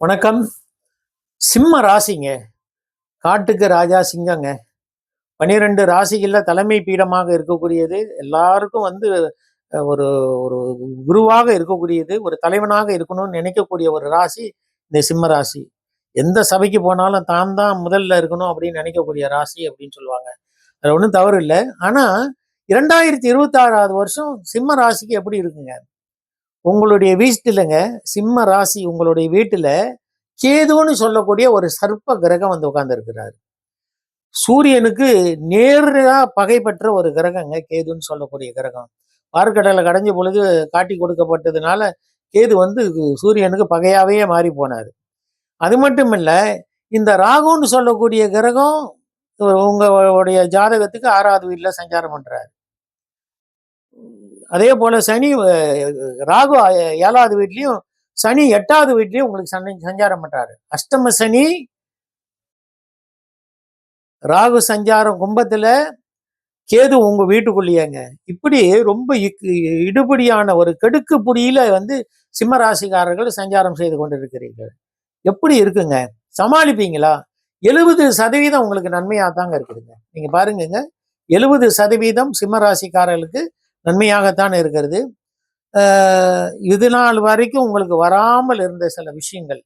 வணக்கம். சிம்ம ராசிங்க. காட்டுக்கு ராஜா சிங்கங்க. பனிரெண்டு ராசிகளில் தலைமை பீடமாக இருக்கக்கூடியது. எல்லாருக்கும் வந்து ஒரு ஒரு குருவாக இருக்கக்கூடியது. ஒரு தலைவனாக இருக்கணும்னு நினைக்கக்கூடிய ஒரு ராசி இந்த சிம்ம ராசி. எந்த சபைக்கு போனாலும் தான் தான் முதல்ல இருக்கணும் அப்படின்னு நினைக்கக்கூடிய ராசி அப்படின்னு சொல்லுவாங்க. அதில் ஒன்றும் தவறு இல்லை. ஆனால் இரண்டாயிரத்தி இருபத்தாறாவது வருஷம் சிம்ம ராசிக்கு எப்படி இருக்குங்க? உங்களுடைய வீட்டிலங்க சிம்ம ராசி உங்களுடைய வீட்டில் கேதுன்னு சொல்லக்கூடிய ஒரு சர்ப்ப கிரகம் வந்து உட்கார்ந்துருக்கிறாரு. சூரியனுக்கு நேராக பகைப்பற்ற ஒரு கிரகங்க கேதுன்னு சொல்லக்கூடிய கிரகம். வார்க்கடலை கடைஞ்ச பொழுது காட்டி கொடுக்கப்பட்டதுனால கேது வந்து சூரியனுக்கு பகையாவே மாறி போனார். அது மட்டும் இல்லை இந்த ராகுன்னு சொல்லக்கூடிய கிரகம் உங்களுடைய ஜாதகத்துக்கு ஆறாவது வீட்டில் சஞ்சாரம் பண்ணுறாரு அதே போல சனி ராகு ஏழாவது வீட்லயும் சனி எட்டாவது வீட்லயும் உங்களுக்கு சனி சஞ்சாரம் பண்றாரு. அஷ்டம சனி ராகு சஞ்சாரம் கும்பத்துல கேது உங்க வீட்டுக்குள்ளேயேங்க. இப்படி ரொம்ப இக்கு- இடுபடியான ஒரு கெடுக்கு புடியில வந்து சிம்ம ராசிக்காரர்கள் சஞ்சாரம் செய்து கொண்டிருக்கிறீர்கள். எப்படி இருக்குங்க? சமாளிப்பீங்களா? எழுபது சதவீதம் உங்களுக்கு நன்மையாக தாங்க இருக்குதுங்க. நீங்க பாருங்கங்க. எழுபது சதவீதம் சிம்ம ராசிக்காரர்களுக்கு நன்மையாகத்தான் இருக்கிறது. இது நாள் வரைக்கும் உங்களுக்கு வராமல் இருந்த சில விஷயங்கள்.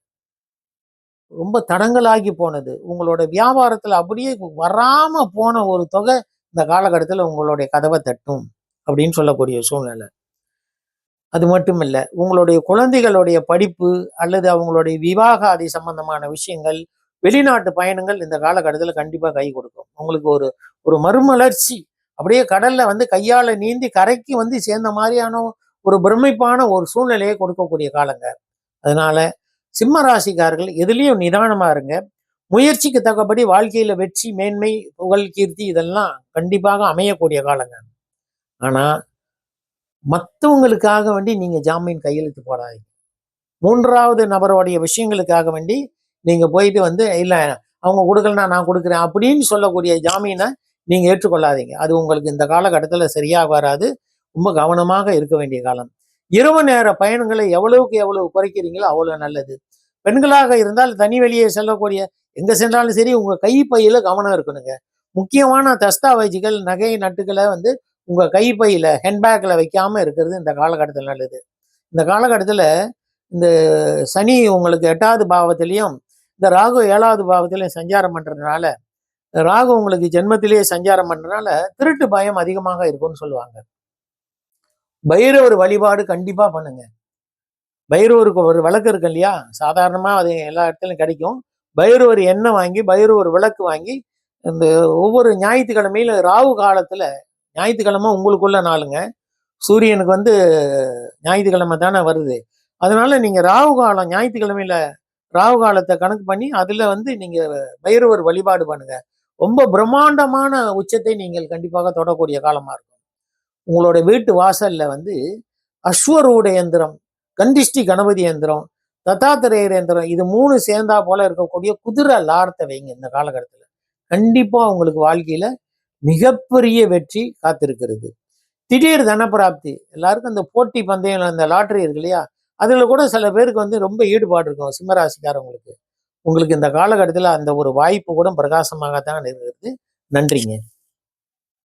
ரொம்ப தடங்கலாகி போனது. உங்களோட வியாபாரத்தில் அப்படியே வராம போன ஒரு தொகை இந்த காலகட்டத்தில் உங்களுடைய கதவை தட்டும் அப்படின்னு சொல்லக்கூடிய சூழ்நிலை. அது மட்டும் இல்லை உங்களுடைய குழந்தைகளுடைய படிப்பு அல்லது அவங்களுடைய விவாகாதி சம்பந்தமான விஷயங்கள் வெளிநாட்டு பயணங்கள் இந்த காலகட்டத்தில் கண்டிப்பாக கை கொடுக்கும். உங்களுக்கு ஒரு ஒரு மறுமலர்ச்சி அப்படியே கடல்ல வந்து கையால நீந்தி கரைக்கு வந்து சேர்ந்த மாதிரியான ஒரு பிரமிப்பான ஒரு சூழ்நிலையை கொடுக்கக்கூடிய காலங்க. அதனால சிம்ம ராசிக்காரர்கள் எதுலேயும் நிதானமா இருங்க. முயற்சிக்கு தக்கபடி வாழ்க்கையில வெற்றி மேன்மை புகழ் கீர்த்தி இதெல்லாம் கண்டிப்பாக அமையக்கூடிய காலங்க. ஆனா மற்றவங்களுக்காக வேண்டி நீங்க ஜாமீன் கையெழுத்து போடாதீங்க. மூன்றாவது நபருடைய விஷயங்களுக்காக வேண்டி நீங்க போயிட்டு வந்து இல்லை அவங்க கொடுக்கலனா நான் கொடுக்குறேன் அப்படின்னு சொல்லக்கூடிய ஜாமீனை நீங்கள் ஏற்றுக்கொள்ளாதீங்க. அது உங்களுக்கு இந்த காலகட்டத்தில் சரியாக வராது. ரொம்ப கவனமாக இருக்க வேண்டிய காலம். இரவு நேர பயணங்களை எவ்வளவுக்கு எவ்வளவு குறைக்கிறீங்களோ அவ்வளோ நல்லது. பெண்களாக இருந்தால் தனி வெளியே செல்லக்கூடிய எங்கே சென்றாலும் சரி உங்கள் கைப்பையில் கவனம் இருக்கணுங்க. முக்கியமான தஸ்தாவேஜுகள் நகை நட்டுகளை வந்து உங்கள் கைப்பையில் ஹேண்ட்பேக்கில் வைக்காமல் இருக்கிறது இந்த காலகட்டத்தில் நல்லது. இந்த காலகட்டத்தில் இந்த சனி உங்களுக்கு எட்டாவது பாவத்திலையும் இந்த ராகு ஏழாவது பாவத்திலையும் சஞ்சாரம் பண்ணுறதுனால ராகு உங்களுக்கு ஜென்மத்திலேயே சஞ்சாரம் பண்றதுனால திருட்டு பயம் அதிகமாக இருக்கும்னு சொல்லுவாங்க. பைரவர் வழிபாடு கண்டிப்பா பண்ணுங்க. பைரவருக்கு ஒரு விளக்கு இருக்கு இல்லையா? சாதாரணமா அது எல்லா இடத்துலையும் கிடைக்கும். பைரவர் எண்ணெய் வாங்கி பைரவர் விளக்கு வாங்கி இந்த ஒவ்வொரு ஞாயிற்றுக்கிழமையில ராகு காலத்துல ஞாயிற்றுக்கிழமை உங்களுக்குள்ள நாளுங்க. சூரியனுக்கு வந்து ஞாயிற்றுக்கிழமை தானே வருது. அதனால நீங்க ராகு காலம் ஞாயிற்றுக்கிழமையில ராகு காலத்தை கணக்கு பண்ணி அதுல வந்து நீங்க பைரவர் வழிபாடு பண்ணுங்க. ரொம்ப பிரம்மாண்டமான உச்சத்தை நீங்கள் கண்டிப்பாக தொடக்கூடிய காலமா இருக்கும். உங்களோட வீட்டு வாசல்ல வந்து அஸ்வரூட எந்திரம் கண்டிஷ்டி கணபதி எந்திரம் தத்தாத்திரேயர் எந்திரம் இது மூணு சேர்ந்தா போல இருக்கக்கூடிய குதிரை லாரத்தை வைங்க இந்த காலகட்டத்தில். கண்டிப்பா உங்களுக்கு வாழ்க்கையில மிகப்பெரிய வெற்றி காத்திருக்கிறது. திடீர் தனப்பிராப்தி எல்லாருக்கும் அந்த போட்டி பந்தயம் அந்த லாட்டரி இருக்கு இல்லையா? அதுல கூட சில பேருக்கு வந்து ரொம்ப ஈடுபாடு இருக்கும் சிம்மராசிக்காரவங்களுக்கு. உங்களுக்கு இந்த காலகட்டத்தில் அந்த ஒரு வாய்ப்பு கூட பிரகாசமாகத்தான் இருக்கிறது நன்றிங்க.